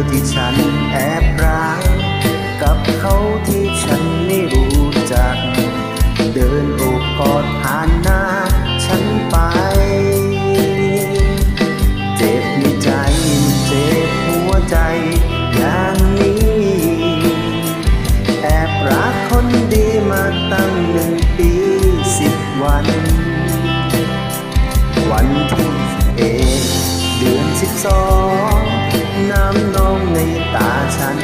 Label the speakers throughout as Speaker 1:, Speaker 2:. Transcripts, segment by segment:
Speaker 1: ธอที่ฉันแอบรักกับเขาที่ฉันไม่รู้จัก เดินโอบกอดผ่านหน้าฉันไป เจ็บในใจ เจ็บหัวใจอย่างนี้ แอบรักคนดีมาตั้งหนึ่งปีสิบวัน วันที่เอเดือนสิบสอง น้ำนองในตาฉัน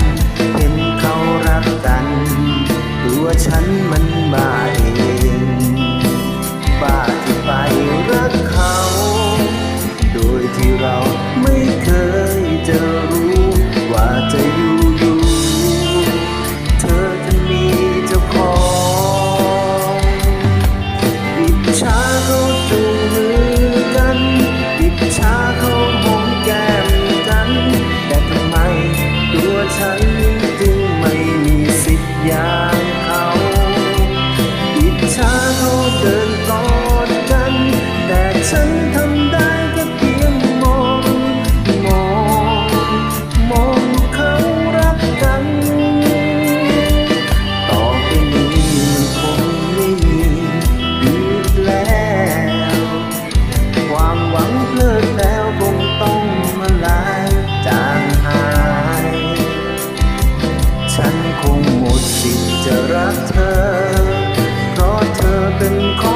Speaker 1: จะรักเธอ เพราะเธอเป็นคน